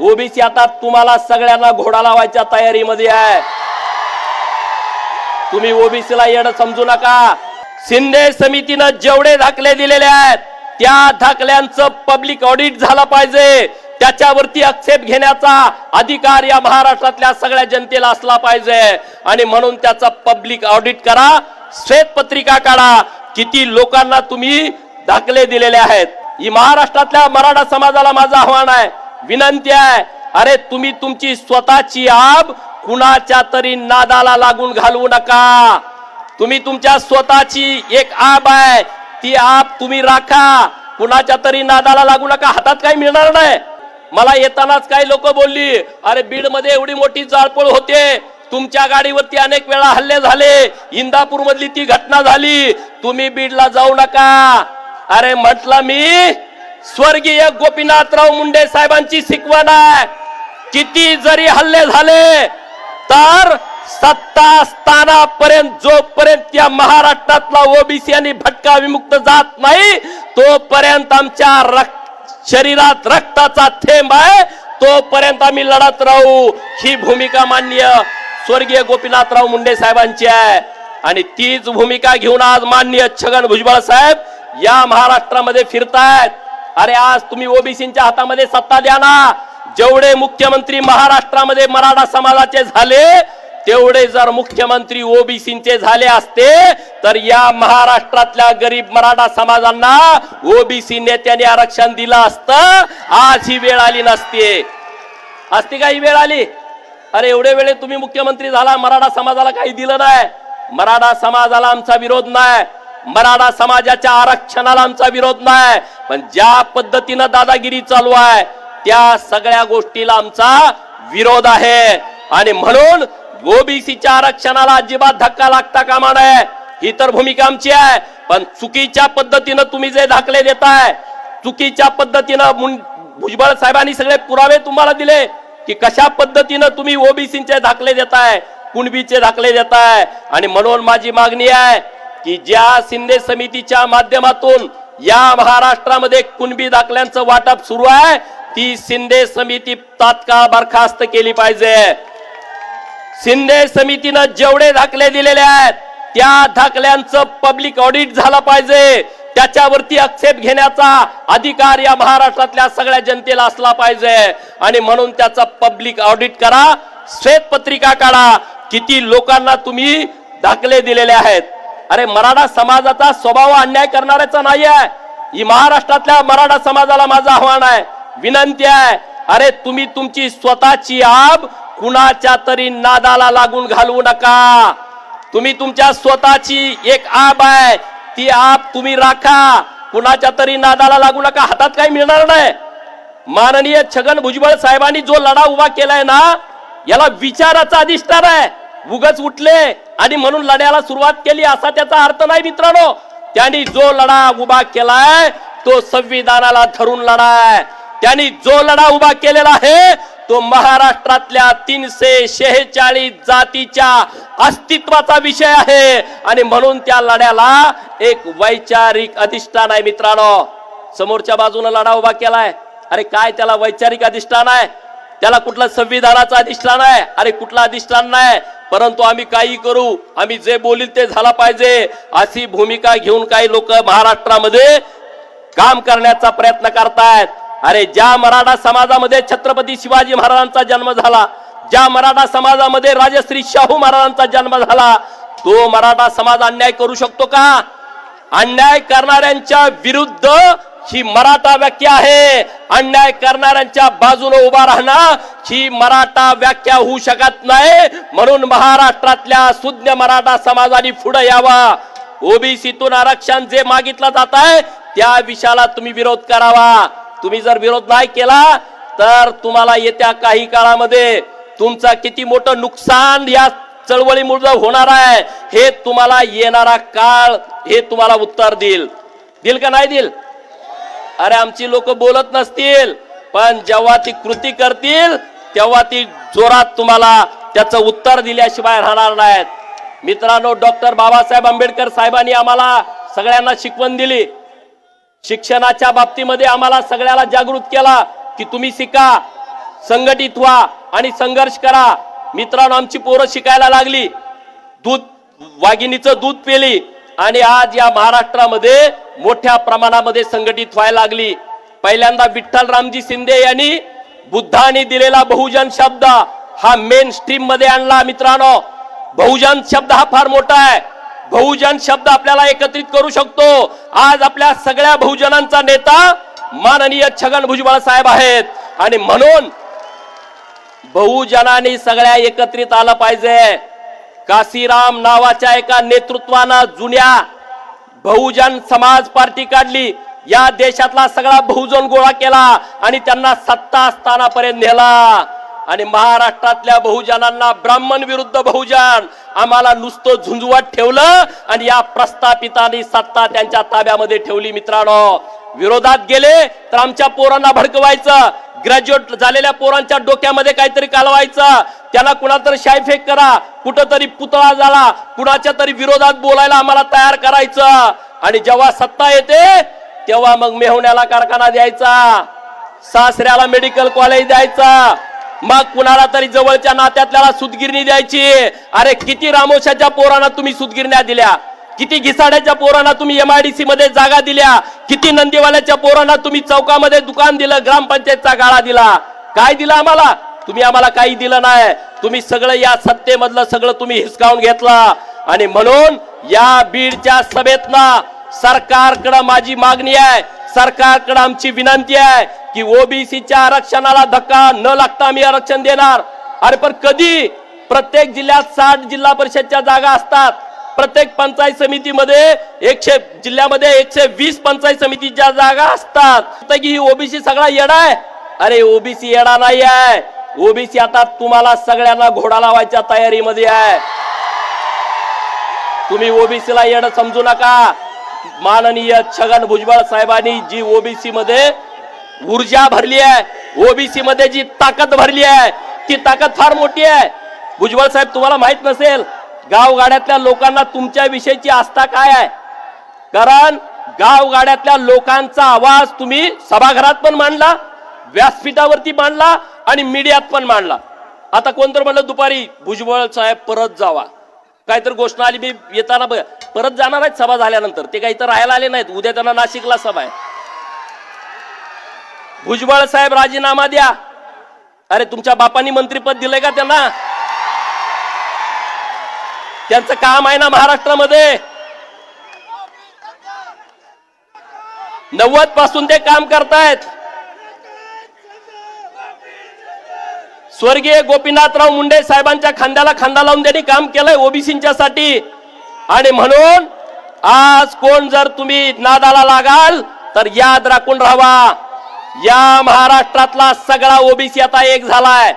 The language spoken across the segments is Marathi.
ओबीसी आता तुम्हाला सगळ्यांना घोडा लावायच्या तयारीमध्ये आहे. तुम्ही ओबीसीला येणं समजू नका. शिंदे समितीनं जेवढे दाखले दिलेले आहेत त्या दाखल्यांचं पब्लिक ऑडिट झालं पाहिजे. त्याच्यावरती आक्षेप घेण्याचा अधिकार या महाराष्ट्रातल्या सगळ्या जनतेला असला पाहिजे. आणि म्हणून त्याचा पब्लिक ऑडिट करा श्वेतपत्रिका काढा. किती लोकांना तुम्ही दाखले दिलेले आहेत. ही महाराष्ट्रातल्या मराठा समाजाला माझं आव्हान आहे. विनंती आहे अरे तुम्ही तुमची स्वतःची आब कुणाच्या तरी नादाला लागून घालवू नका. तुम्ही तुमच्या स्वतःची एक आब आहे ती आब तुम्ही राखा. कुणाच्या तरी नादाला लागू नका. हातात काही मिळणार नाही. मला येतानाच काही लोक बोलली अरे बीडमध्ये एवढी मोठी जाळपोळ होते. तुमच्या गाडीवरती अनेक वेळा हल्ले झाले. इंदापूर मधली ती घटना झाली. तुम्ही बीडला जाऊ नका. अरे म्हटलं मी स्वर्गीय गोपीनाथराव मुंडे साहेबांची शिकवण आहे. किती जरी हल्ले झाले तर सत्ता स्थानापर्यंत जोपर्यंत त्या महाराष्ट्रातला ओबीसी आणि भटका विमुक्त जात नाही तोपर्यंत आमच्या रक्त शरीरात रक्ताचा थेंब आहे. तोपर्यंत आम्ही लढत राहू. ही भूमिका मान्य स्वर्गीय गोपीनाथराव मुंडे साहेबांची आहे. आणि तीच भूमिका घेऊन आज मान्य छगन भुजबळ साहेब या महाराष्ट्रामध्ये फिरतायत. अरे आज तुम्ही ओबीसीच्या हातामध्ये सत्ता द्या ना. जेवढे मुख्यमंत्री महाराष्ट्रामध्ये मराठा समाजाचे झाले तेवढे जर मुख्यमंत्री ओबीसीचे झाले असते तर या महाराष्ट्रातल्या गरीब मराठा समाजांना ओबीसी नेत्याने आरक्षण दिलं असतं. आज ही वेळ आली नसते. असती का ही वेळ आली? अरे एवढे वेळे तुम्ही मुख्यमंत्री झाला मराठा समाजाला काही दिलं नाही. मराठा समाजाला आमचा विरोध नाही. मराठा समाजाच्या आरक्षणाला आमचा विरोध नाही. पण ज्या पद्धतीनं दादागिरी चालू आहे त्या सगळ्या गोष्टीला आमचा विरोध आहे. आणि म्हणून ओबीसीच्या आरक्षणाला अजिबात धक्का लागता कामा नये. ही तर भूमिका आमची आहे. पण चुकीच्या पद्धतीनं तुम्ही जे दाखले देताय चुकीच्या पद्धतीनं मुं- भुजबळ साहेबांनी सगळे पुरावे तुम्हाला दिले की कशा पद्धतीनं तुम्ही ओबीसीचे दाखले देताय कुणबीचे दाखले देताय. आणि म्हणून माझी मागणी आहे की ज्या शिंदे समितीच्या माध्यमातून या महाराष्ट्रामध्ये कुणबी दाखल्यांचं वाटप सुरू आहे ती शिंदे समिती तात्काळ बरखास्त केली पाहिजे. शिंदे समितीनं जेवढे दाखले दिलेले आहेत त्या दाखल्यांचं पब्लिक ऑडिट झालं पाहिजे. त्याच्यावरती आक्षेप घेण्याचा अधिकार या महाराष्ट्रातल्या सगळ्या जनतेला असला पाहिजे. आणि म्हणून त्याचा पब्लिक ऑडिट करा श्वेत पत्रिका काढा. किती लोकांना तुम्ही दाखले दिलेले आहेत. अरे मराठा समाजाचा स्वभाव अन्याय करणाऱ्याचा नाही आहे ही महाराष्ट्रातल्या मराठा समाजाला माझं आव्हान आहे. विनंती आहे. अरे तुम्ही तुमची स्वतःची आब कुणाच्या तरी नादाला लागून घालवू नका. तुम्ही तुमच्या स्वतःची एक आब आहे. ती आप तुम्ही राखा. कुणाच्या तरी नादाला लागू नका. हातात काही मिळणार नाही. माननीय छगन भुजबळ साहेबांनी जो लढा उभा केलाय ना याला विचाराचा अधिष्ठान आहे. उगच उठले. आणि म्हणून लढ्याला सुरुवात केली असा त्याचा अर्थ नाही मित्रांनो. त्यांनी जो लढा उभा केलाय तो संविधानाला धरून लढाय. त्यांनी जो लढा उभा केलेला आहे तो महाराष्ट्रातल्या तीनशे शेहेचाळीस जातीच्या अस्तित्वाचा विषय आहे. आणि म्हणून त्या लढ्याला एक वैचारिक अधिष्ठान आहे मित्रांनो. समोरच्या बाजूने लढा उभा केलाय. अरे काय त्याला वैचारिक अधिष्ठान आहे? त्याला कुठला संविधानाचा अधिष्ठान आहे अरे कुठला अधिष्ठान नाही. परंतु आम्ही काही करू आम्ही जे बोलील ते झाला पाहिजे. अशी भूमिका घेऊन काही लोक महाराष्ट्रामध्ये काम करण्याचा प्रयत्न करतायत. अरे ज्या मराठा समाजामध्ये छत्रपती शिवाजी महाराजांचा जन्म झाला ज्या मराठा समाजामध्ये राजश्री शाहू महाराजांचा जन्म झाला तो मराठा समाज अन्याय करू शकतो का? अन्याय करणाऱ्यांच्या विरुद्ध ही मराठा व्याख्या आहे. अन्याय करणाऱ्यांच्या बाजूने उभा राहणं ही मराठा व्याख्या होऊ शकत नाही. म्हणून महाराष्ट्रातल्या सुज्ञ मराठा समाजाने पुढे यावा. ओबीसीतून आरक्षण जे मागितलं जात आहे त्या विषयाला तुम्ही विरोध करावा. तुम्ही जर विरोध नाही केला तर तुम्हाला येत्या काही काळामध्ये तुमचं किती मोठं नुकसान या चळवळीमुळे होणार आहे हे तुम्हाला येणारा काळ हे तुम्हाला उत्तर देईल. दिल का नाही दिल अरे आमची लोक बोलत नसतील पण जेव्हा ती कृती करतील तेव्हा ती जोरात तुम्हाला त्याचं उत्तर दिल्याशिवाय राहणार नाहीत. मित्रांनो डॉक्टर बाबासाहेब आंबेडकर साहेबांनी आम्हाला सगळ्यांना शिकवण दिली. शिक्षणाच्या बाबतीमध्ये आम्हाला सगळ्याला जागृत केला की तुम्ही शिका संघटित व्हा आणि संघर्ष करा. मित्रांनो आमची पोरं शिकायला लागली. दूध वाघिणीचं दूध पेली. आणि आज या महाराष्ट्रामध्ये मोठ्या प्रमाणामध्ये संघटित व्हायला लागली. पहिल्यांदा विठ्ठल रामजी शिंदे यांनी बुद्धाने दिलेला बहुजन शब्द हा मेन स्ट्रीममध्ये आणला मित्रांनो. बहुजन शब्द हा फार मोठा आहे. बहुजन शब्द आपल्याला एकत्रित करू शकतो. आज आपल्या सगळ्या बहुजनांचा नेता माननीय छगन भुजबळ साहेब आहेत. आणि म्हणून बहुजनांनी सगळ्या एकत्रित आलं पाहिजे. काशीराम नावाच्या एका नेतृत्वानं जुन्या बहुजन समाज पार्टी काढली. या देशातला सगळा बहुजन गोळा केला आणि त्यांना सत्ता स्थानापर्यंत नेला. आणि महाराष्ट्रातल्या बहुजनांना ब्राह्मण विरुद्ध बहुजन आम्हाला नुसतं झुंजवत ठेवलं आणि या प्रस्थापितांनी सत्ता त्यांच्या ताब्यामध्ये ठेवली मित्रांनो. विरोधात गेले तर आमच्या पोरांना भडकवायचं. ग्रॅज्युएट झालेल्या पोरांच्या डोक्यामध्ये काहीतरी कालवायचं. त्याला कुणातरी शायफेक करा. कुठंतरी पुतळा झाला. कुणाच्या तरी विरोधात बोलायला आम्हाला तयार करायचं. आणि जेव्हा सत्ता येते तेव्हा मग मेहुण्याला कारखाना द्यायचा. सासऱ्याला मेडिकल कॉलेज द्यायचा. मग कुणाला तरी जवळच्या नात्यातल्याला सुदगिरणी द्यायची. अरे किती रामोशाच्या पोरांना तुम्ही सुदगिरण्या दिल्या? किती घिसाड्याच्या पोरांना तुम्ही एमआयडीसी मध्ये जागा दिल्या? किती नंदीवाल्याच्या पोरांना तुम्ही चौकामध्ये दुकान दिलं ग्रामपंचायतचा गाळा दिला? काय दिलं आम्हाला? तुम्ही आम्हाला काही दिलं नाही. तुम्ही सगळं या सत्तेमधलं सगळं तुम्ही हिसकावून घेतला. आणि म्हणून या बीडच्या सभेतनं सरकारकडं माझी मागणी आहे. सरकारकडे आमची विनंती आहे की ओबीसीच्या आरक्षणाला धक्का न लागता आम्ही आरक्षण देणार. अरे पण कधी? प्रत्येक जिल्ह्यात साठ जिल्हा परिषदच्या जागा असतात. प्रत्येक पंचायत समितीमध्ये एकशे जिल्ह्यामध्ये एकशे वीस पंचायत समितीच्या जागा असतात की ही ओबीसी सगळा येडा आहे? अरे ओबीसी येडा नाही आहे. ओबीसी आता तुम्हाला सगळ्यांना घोडा लावायच्या तयारीमध्ये आहे. तुम्ही ओबीसीला येणं समजू नका. माननीय छगन भुजबळ साहेबांनी जी ओबीसी मध्ये ऊर्जा भरली आहे ओबीसी मध्ये जी ताकद भरली आहे ती ताकद फार मोठी आहे. भुजबळ साहेब तुम्हाला माहीत नसेल गावगाड्यातल्या लोकांना तुमच्या विषयीची आस्था काय आहे? कारण गावगाड्यातल्या लोकांचा आवाज तुम्ही सभागृहात पण मांडला व्यासपीठावरती मांडला आणि मीडियात पण मांडला. आता कोणतर म्हणलं दुपारी भुजबळ साहेब परत जावा. काहीतरी घोषणा आली मी येताना ब- परत जाणार आहेत सभा झाल्यानंतर. ते काही तर राहायला आले नाहीत उद्या त्यांना नाशिकला सभा आहे. भुजबळ साहेब राजीनामा द्या. अरे तुमच्या बापांनी मंत्रीपद दिलंय का त्यांना? त्यांचं काम आहे ना महाराष्ट्रामध्ये. नव्वदपासून ते काम करतायत. स्वर्गीय गोपीनाथराव मुंडे साहेबांच्या खांद्याला खांदा लावून त्यांनी काम केलंय ओबीसीच्या साठी. आणि म्हणून आज कोण जर तुम्ही नादाला लागाल तर याद राखून राहावा. या महाराष्ट्रातला सगळा ओबीसी आता एक झालाय.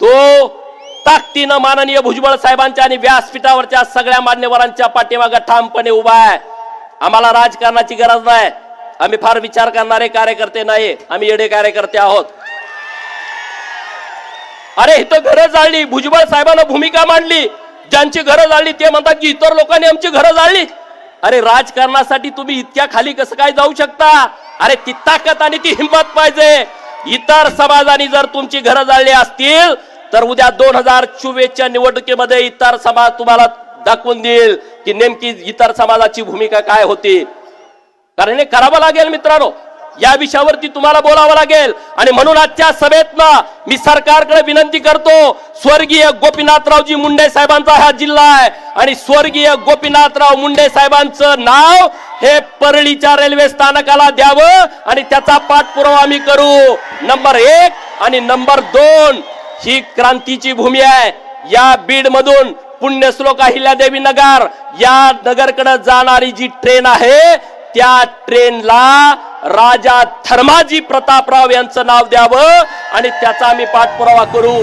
तो ताकदीनं माननीय भुजबळ साहेबांच्या आणि व्यासपीठावरच्या सगळ्या मान्यवरांच्या पाठीमागे ठामपणे उभा आहे. आम्हाला राजकारणाची गरज नाही. आम्ही फार विचार करणारे कार्यकर्ते नाही. आम्ही येडे कार्यकर्ते आहोत. अरे इथं घरं जाळली. भुजबळ साहेबांना भूमिका मांडली. ज्यांची घरं जाळली ते म्हणतात की इतर लोकांनी आमची घरं जाळली. अरे राजकारणासाठी तुम्ही इतक्या खाली कसं काय जाऊ शकता? अरे ती ताकद आणि ती हिंमत पाहिजे. इतर समाजाने जर तुमची घरं जाळली असतील तर उद्या दोन हजार चोवीसच्या निवडणुकीमध्ये इतर समाज तुम्हाला दाखवून देईल की नेमकी इतर समाजाची भूमिका काय होती. कारण हे करावं लागेल मित्रांनो. या विषयावरती तुम्हाला बोलावं लागेल. आणि म्हणून आजच्या सभेतनं मी सरकारकडे विनंती करतो स्वर्गीय गोपीनाथरावजी मुंडे साहेबांचा हा जिल्हा आहे. आणि स्वर्गीय गोपीनाथराव मुंडे साहेबांचं नाव हे परळीच्या रेल्वे स्थानकाला द्यावं आणि त्याचा पाठपुरावा आम्ही करू. नंबर एक आणि नंबर दोन ही क्रांतीची भूमी आहे. या बीड मधून पुण्यश्लोक अहिल्यादेवी नगर या नगरकडे जाणारी जी ट्रेन आहे त्या ट्रेनला राजा धर्माजी प्रतापराव यांचं नाव द्यावं आणि त्याचा आम्ही पाठपुरावा करू.